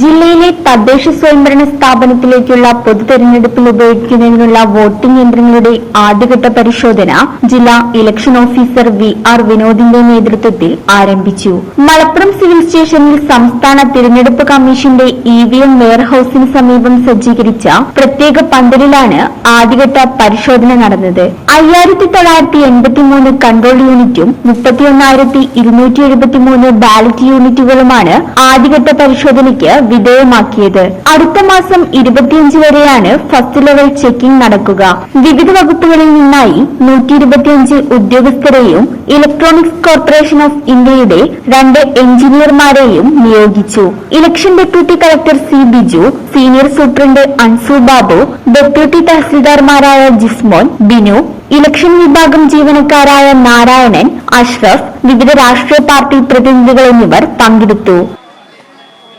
ജില്ലയിലെ തദ്ദേശ സ്വയംഭരണ സ്ഥാപനത്തിലേക്കുള്ള പൊതു തെരഞ്ഞെടുപ്പിൽ ഉപയോഗിക്കുന്നതിനുള്ള വോട്ടിംഗ് യന്ത്രങ്ങളുടെ ആദ്യഘട്ട പരിശോധന ജില്ലാ ഇലക്ഷൻ ഓഫീസർ വി ആർ വിനോദിന്റെ നേതൃത്വത്തിൽ ആരംഭിച്ചു. മലപ്പുറം സിവിൽ സ്റ്റേഷനിൽ സംസ്ഥാന തിരഞ്ഞെടുപ്പ് കമ്മീഷന്റെ ഇ വി എം വെയർഹൌസിന് സമീപം സജ്ജീകരിച്ച പ്രത്യേക പന്തലിലാണ് ആദ്യഘട്ട പരിശോധന നടന്നത്. അയ്യായിരത്തി തൊള്ളായിരത്തി എൺപത്തിമൂന്ന് കൺട്രോൾ യൂണിറ്റും മുപ്പത്തിയൊന്നായിരത്തി ഇരുന്നൂറ്റി എഴുപത്തിമൂന്ന് ബാലറ്റ് യൂണിറ്റുകളുമാണ് ആദ്യഘട്ട പരിശോധനയ്ക്ക് വിധേയമാക്കിയത്. അടുത്ത മാസം ഇരുപത്തിയഞ്ച് വരെയാണ് ഫസ്റ്റ് ലെവൽ ചെക്കിംഗ് നടക്കുക. വിവിധ വകുപ്പുകളിൽ നിന്നായി നൂറ്റി ഇരുപത്തിയഞ്ച് ഉദ്യോഗസ്ഥരെയും ഇലക്ട്രോണിക്സ് കോർപ്പറേഷൻ ഓഫ് ഇന്ത്യയുടെ രണ്ട് എഞ്ചിനീയർമാരെയും നിയോഗിച്ചു. Election deputy collector C Biju senior superintendent Ansu Babu deputy തഹസിൽദാർമാരായ Jismon Binu election വിഭാഗം ജീവനക്കാരായ നാരായണൻ അഷ്റഫ് വിവിധ രാഷ്ട്രീയ പാർട്ടി പ്രതിനിധികൾ എന്നിവർ പങ്കെടുത്തു.